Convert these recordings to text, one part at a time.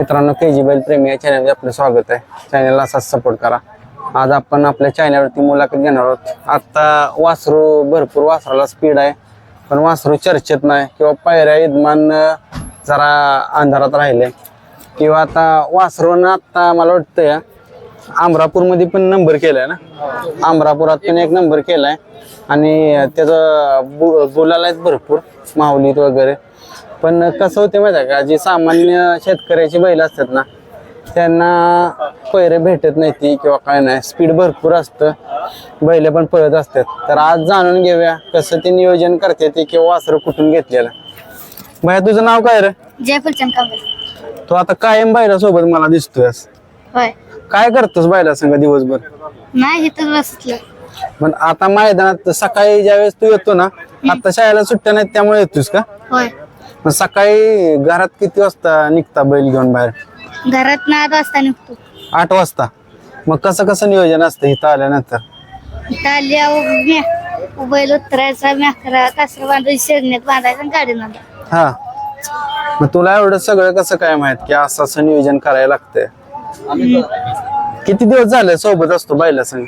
मित्रांनो के जी बैल प्रेमी या चॅनलमध्ये आपलं स्वागत आहे. चॅनलला असाच सपोर्ट करा. आज आपण आपल्या चॅनलवरती मुलाखत घेणार आहोत. आत्ता वासरू भरपूर वासराला स्पीड आहे पण वासरू चर्चेत नाही किंवा पायऱ्या यजमान जरा अंधारात राहिले. किंवा आता वासरूनं आत्ता मला वाटतं आमरापूरमध्ये पण नंबर केलाय ना? आमरापुरात पण एक नंबर केलाय. आणि त्याचं बु गुलाल भरपूर माऊलीत वगैरे. पण कसं होते माहिती आहे का? जे सामान्य शेतकऱ्याची बैल असतात ना त्यांना पैरे भेटत नाही ती किंवा काय नाही. स्पीड भरपूर असतं. बैल पण पळत असतात. तर आज जाणून घेऊया कसं ते नियोजन करते ते किंवा वासरं कुठून घेतलेलं. भैया तुझं नाव काय रे? कांबळे. तू आता कायम बैला सोबत मला दिसतोय होय. काय करतोस बैला संग दिवसभर? नाही इथं बसलं पण आता मैदानात सकाळी ज्यावेळेस तू येतो ना आता शाळेला सुट्ट्या नाहीत त्यामुळे येतोस का? होय. मग सकाळी घरात किती वाजता निघता बैल घेऊन बाहेर? घरात ना आठ वाजता निघतो. आठ वाजता. मग कसं कसं नियोजन असतं इथं आल्यानंतर? इथं बैल उतरायचा म्याकरा कासर बांधायची शेगण्यात बांधायचा आणि गाडी बांधायची हा. मग तुला एवढं सगळं कसं काय माहीत की असं असं नियोजन करायला लागतंय? किती दिवस झाले सोबत असतो बैला संग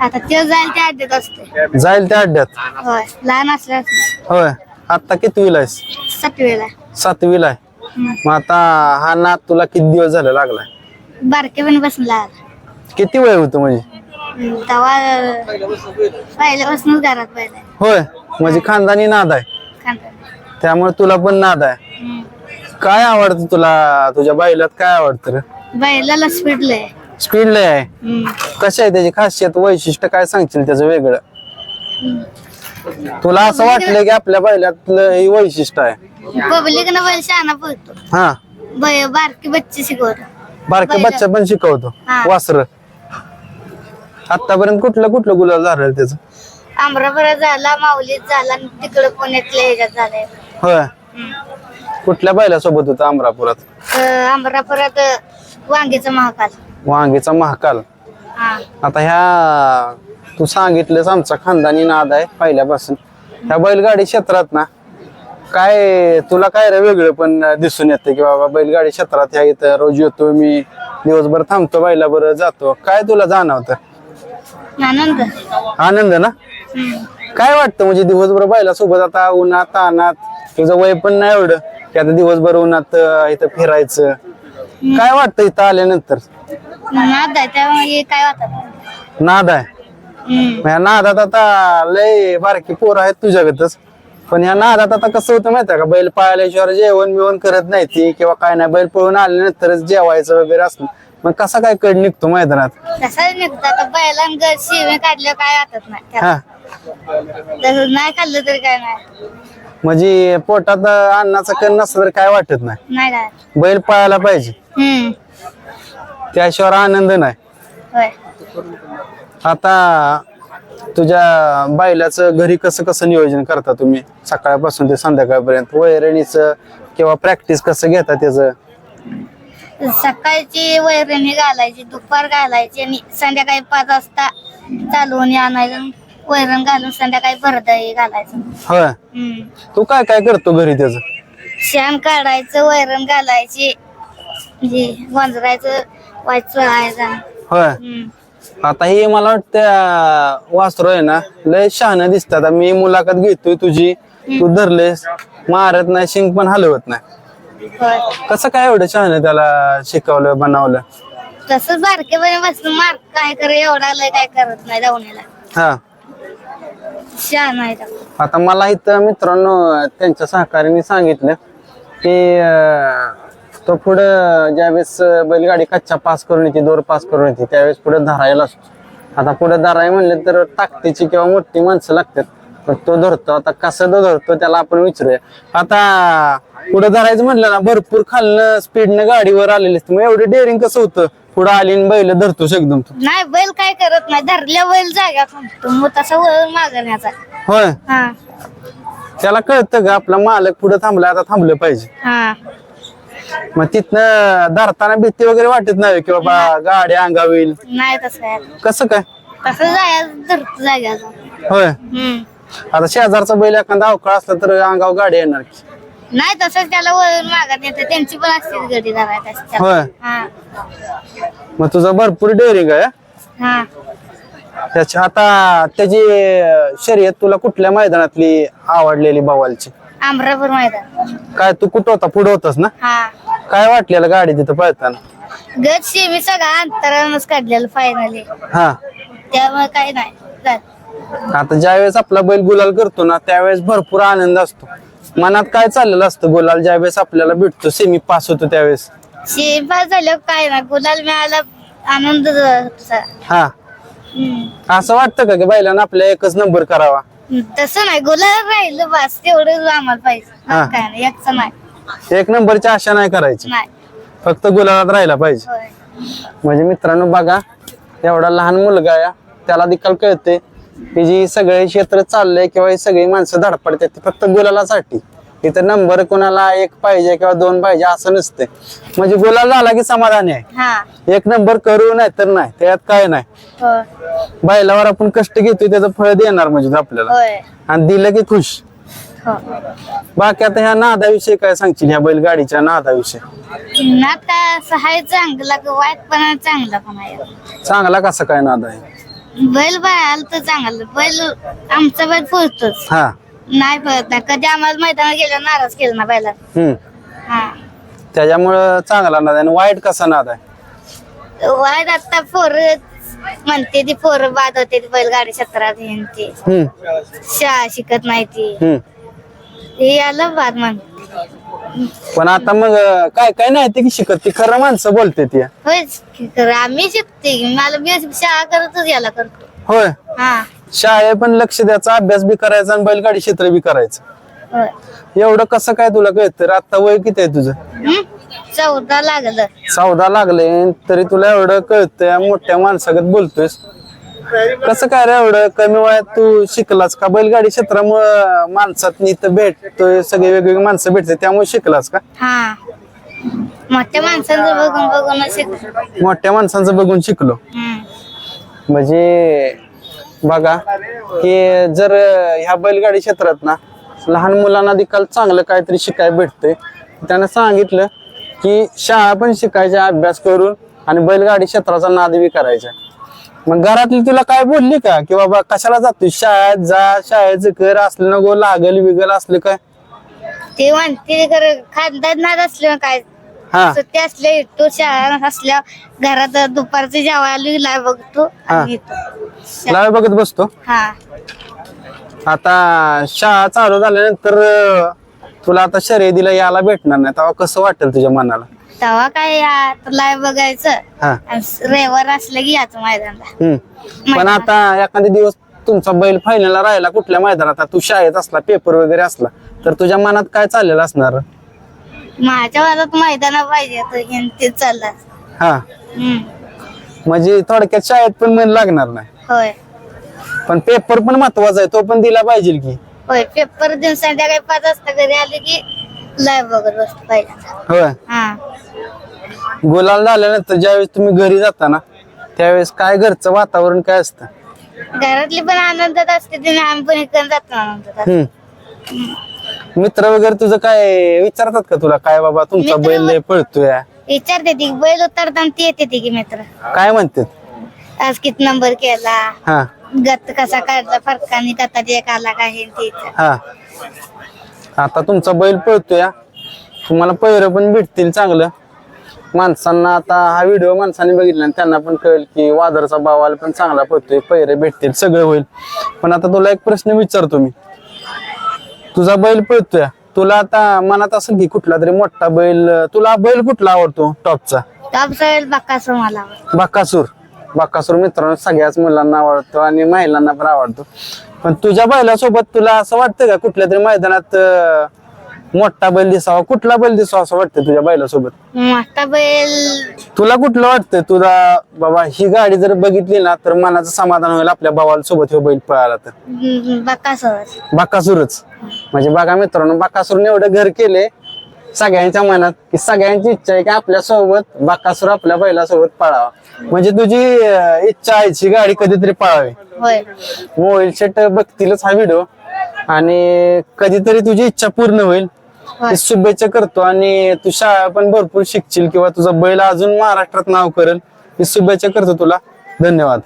आता ते जाईल त्या अड्ड्यात असते जाईल त्या अड्ड्यात होय लहान असल्यास होय. आता कितवीला आहेस? सातवीला. सातवीला आहे. मग आता हा नात तुला किती दिवस झाले लागलाय? बारके पण बसला. किती वय होतं म्हणजे? पहिल्यापासूनच घरात होय. म्हणजे खानदानी नाद आहे. त्यामुळे तुला पण नाद आहे. काय आवडतं तुला? तुझ्या बैलात काय आवडतं रे? बैलाला स्पीड लय. स्पीड लय आहे. कशी आहे त्याची खासियत वैशिष्ट्य काय सांगशील त्याचं वेगळं? तुला असं वाटलं की आपल्या बैलातलं हे वैशिष्ट्य आहे. पब्लिक न बैल शहाणा पळतो. हा. बै- बारकी बच्चे शिकवतो. बारके बैलं. बच्चा पण शिकवतो. हा. वासर. आतापर्यंत कुठलं कुठलं गुलाल झालं त्याचं? आमरापुरात झाला माऊलीत झाला आणि तिकडं पुण्यातल्या ह्याच्यात झालाय. होय. कुठल्या बैलासोबत होतं अमरापुरात अं, आंबरापुरात अं, वांगीचा महाकाल. वांगीचा महाकाल. हा. आता ह्या तू सांगितलंस आमचा खानदानी नाद आहे पहिल्यापासून. ह्या बैलगाडी क्षेत्रात ना काय तुला काय रे वेगळं पण दिसून येतं की बाबा बैलगाडी क्षेत्रात ह्या इथं रोज येतो मी दिवसभर थांबतो बैला बरं जातो. काय तुला जाणवतं? आनंद. आनंद ना. काय वाटतं म्हणजे दिवसभर बैला सोबत आता उन्हात तानात तुझं वय पण नाही एवढं की आता दिवसभर उन्हात इथं फिरायचं? काय वाटतं इथं आल्यानंतर? नाद आहे त्यामुळे काय वाटत नाद आहे. या नादात आता लय बारकी पोर आहेत तुझ्यागतच. पण या नादात आता कसं होतं माहितीये का? बैल पाळल्याशिवाय जेवण बिवण करत नाही ती किंवा काय नाही. बैल पळून आल्यानंतरच जेवायचं वगैरे असलं मग कसा काय कड निघतो मैदानात? तसा निघतो? आता बैलां घर शिवे काढलं काय वाटत नाही त्याला. हा. तसं नाही खाल्लं तरी काय नाही. म्हणजे पोटात अन्नाचा कण नसलं तर काय वाटत नाही? नाही काय बैल पळायला पाहिजे. हम्म. त्याशिवाय आनंद नाही. होय. आता तुझ्या बैलाचं घरी कसं कसं नियोजन करता तुम्ही? सकाळपासून ते संध्याकाळपर्यंत? वैरणीचं किंवा प्रॅक्टिस कसं घेता त्याचं? सकाळची वैरणी घालायची दुपार घालायची आणि संध्याकाळी पाच वाजता चालवून आणायचं वैरण घालून संध्याकाळी परत घालायचं. होय? हम्म. तू काय काय करतो घरी त्याचं? शेण काढायचं वैरण घालायची म्हणजे वंजरायचं वाच आहे होय? आता हे मला वाटतं वासरू आहे ना लय शहाणं दिसतात मी मुलाखत घेतोय तुझी तू धरलेस. मारत नाही शिंग पण हलवत नाही. कसं काय एवढं शहाणं त्याला शिकवलं बनवलं? तसंच बारकेपणे बसून मार काय कर एवढा लय काय करत नाही धावणीला हा. आता मला इथं मित्रांनो त्यांच्या सहकार्याने सांगितलं की अं, तो पुढं ज्यावेळेस बैलगाडी कच्चा पास करून येते दोर पास करून येते त्यावेळेस पुढे धरायला असतो. आता पुढे धराय म्हणले तर ताकदीची किंवा मोठी माणसं लागतात. तो धरतो. आता कसं तो धरतो त्याला आपण विचारूया. आता पुढे धरायचं म्हटलं ना भरपूर खालनं स्पीडनं गाडीवर आलेली असते मग एवढं डेअरिंग कसं होतं? पुढे आली आणि बैल धरतोस एकदम तू. नाही बैल काय करत नाही. धरल्या बैल जागा थांबतो मग तसा वळून मागण्याचा होय? हा. त्याला कळतं का आपला मालक पुढे थांबला आता थांबलं पाहिजे. हा. मग तिथनं धरताना भीती वगैरे वाटत नाही की बाबा गाडी अंगावर येईल नाही तसं आहे कसं काय? तसं जायचं धरतो जाग्याचा. होय. हम्म. आता शेजारचा बैल एखादा अवकाळ असला तर अंगावर गाडी येणार की. नाही तसंच त्याला वळून मागत येते. त्यांची पण असते गडी धरायला तशी. त्याला. होय. हा. मग तुझं भरपूर डेअरिंग आहे हा? त्याच्या आता त्याची अं, शर्यत तुला कुठल्या मैदानातली आवडलेली बवालची? आमरापूर मैदान. काय तू कुठं होता? पुढे होतास ना? हा. काय वाटलेलं गाडी तिथं पळताना? गट सेमी सगळा अंतरानच काढलेलं फायनली हा. त्यामुळे काही नाही. झालं. आता ज्यावेळेस आपला बैल गुलाल करतो ना त्यावेळेस भरपूर आनंद असतो. मनात काय चाललेलं असतं गुलाल? ज्यावेळेस आपल्याला भेटतो सेमी पास होतो त्यावेळेस. सेमी पास झाल्यावर काय नाही. गुलाल मिळाला आनंद झाला. हा. हम्म. असं वाटतं का की बैलांना आपल्या एकच नंबर करावा? तसं नाही. गुलाल राहिलं बस तेवढं आम्हाला पाहिजे. हा. काय नाही एकचं नाही. एक नंबरची आशा नाही करायची. नाही. फक्त गुलालात राहायला पाहिजे. होय. म्हणजे मित्रांनो बघा एवढा लहान मुलगा आहे त्याला देखील कळते. की जी सगळे क्षेत्र चाललंय किंवा ही सगळी माणसं धडपडतात ती फक्त गुलालासाठी. इथं नंबर कोणाला एक पाहिजे किंवा दोन पाहिजे असं नसते म्हणजे गुलाल झाला की समाधानी आहे. हा. एक नंबर करू नाही तर नाही त्यात काय नाही. होय. बैलावर आपण कष्ट घेतोय त्याचं फळ देणार म्हणजे आपल्याला. होय. आणि दिलं की खुश. बाकी आता ह्या नादाविषयी काय सांगशील? ह्या बैलगाडीच्या नादाविषयी? नात चांगला वाईट पण चांगला पण आहे. चांगला कसा काय नाद आहे? बैल बाळाला तर चांगलं. बैल आमचा बैल पोहोचतोच हा. नाही पळत नाही. कधी आम्हाला मैदानात गेल्यावर नाराज केलं ना बैला हम्म. हा. त्याच्यामुळं चांगला नाद आहे. आणि वाईट कसा नाद आहे? वाईट आता पोर म्हणते ती पोरं बाद होते ती बैलगाडी क्षेत्रात हे न ते. हम्म. शाळा शिकत नाही ती. हम्म. हे पण आता मग काय काय नाही ते की शिकत ती खरं माणसं बोलते ती. होयच की खरं आम्ही शिकते. की. मला मी शाळा करतच याला करतो. होय. हा. शाळे पण लक्ष द्यायचा अभ्यास बी करायचा आणि बैलगाडी क्षेत्र बी करायचं. होय. एवढं कसं काय तुला कळतं? आता वय किती आहे तुझं? हं? चौदा लागलं. चौदा लागले तरी तुला एवढं कळतंय मोठ्या माणसागत बोलतोयस. कसं काय रे एवढं कमी वयात तू शिकलास का? बैलगाडी क्षेत्रामुळं माणसात इथं भेटतोय सगळे वेगवेगळी माणसं भेटते त्यामुळे शिकलास का? हा. मोठ्या माणसांचं बघून बघून शिकलो मोठ्या माणसांचं बघून शिकलो. म्हणजे बघा की जर ह्या बैलगाडी क्षेत्रात ना लहान मुलांना देखील चांगलं काहीतरी शिकायला भेटतंय. त्यानं सांगितलं की शाळा पण शिकायच्या अभ्यास करून आणि बैलगाडी क्षेत्राचा नाद बी करायचा. मग घरातली तुला काय बोलली का? की बाबा कशाला जातो शाळेत जा शाळेचं कर असलं नको लागल बिगल असलं काय? ते म्हणते खरं खानदान नाद असलं काय? हा. सुट्टी असल्या तो शाळा असल्या घरात दुपारचं जेवायला लाय बघतो आणि येतो लावे बघत बसतो. हा. आता शाळा चालू झाल्यानंतर अं, तुला आता शर्यतीला यायला भेटणार नाही. तेव्हा कसं वाटेल तुझ्या मनाला? तेव्हा काय लाय बघायचं. हा. रविवार असलं की याचं मैदानला हम्म. पण आता एखादा दिवस तुमचा बैल फायनलला राहिला कुठल्या मैदानात? आता तू शाळेत असला पेपर वगैरे असला तर तुझ्या मनात काय चाललेलं असणार? माझ्या वादात मैदाना पाहिजे तर ते चाललं हा. हम्म. म्हणजे थोडक्यात शाळेत पण मन लागणार नाही. होय. पण पेपर पण महत्त्वाचा आहे तो पण दिला पाहिजे की. होय पेपर देऊन संध्याकाळी पाच वाजता घरी आले की लाईव्ह बघत बसतो पाहिजे होय? हा. गुलाल झाल्यानंतर ज्यावेळेस तुम्ही घरी जाता ना त्यावेळेस काय घरचं वातावरण काय असतं? घरातली पण आनंदात असते तिने आम्ही पण इकडे जातो आनंदात असतो. हम्म. मित्र वगैरे तुझं काय विचारतात का तुला काय बाबा तुमचा मित्र बैल लय पळतोय? विचारते ती बैल उतरताना ती येते ती की मित्र. काय म्हणते? आज किती नंबर केला? हा. गत कसा काढला फरकाने गतात एक आला का हे ते हा. आता तुमचा बैल पळतोय. तुम्हाला पैर पण भेटतील चांगलं. माणसांना आता हा व्हिडिओ माणसांनी बघितला आणि त्यांना पण कळेल की वादरचा भावाला पण चांगला पळतोय पैरे भेटतील सगळं होईल. पण आता तुला एक प्रश्न विचारतो मी. तुझा बैल पळतोय. तुला आता मनात असेल की कुठला तरी मोठा बैल तुला बैल कुठला आवडतो टॉपचा? टॉप साईल बक्कासो मला बाकासूर. बाकासूर मित्रांनो सगळ्याच मुलांना आवडतो आणि महिलांना पण आवडतो. पण तुझ्या बैलासोबत तुला असं वाटतं का कुठल्या तरी मैदानात अं, मोठा बैल दिसावा? कुठला बैल दिसावा असं वाटतं तुझ्या बैलासोबत? मोठा बैल. तुला कुठलं वाटतं तुला बाबा ही गाडी जर बघितली ना तर मनाचं समाधान होईल आपल्या भावाला सोबत हे बैल पळाला तर. बक्कासो बाकासूरच. म्हणजे बघा मित्रांनो बाकासूरने एवढं घर केले सगळ्यांच्या मनात की सगळ्यांची इच्छा आहे की आपल्यासोबत बाकासूर आपल्या बैलासोबत पळावा. म्हणजे तुझी अं, इच्छा आहे ही गाडी कधीतरी पळावी. होय. मोबाईल सेट बघतीलच हा व्हिडिओ आणि कधीतरी तुझी इच्छा पूर्ण होईल. होय. शुभेच्छा करतो आणि तू शाळा पण भरपूर शिकशील किंवा तुझा बैल अजून महाराष्ट्रात नाव करेल. मी शुभेच्छा करतो तुला. धन्यवाद.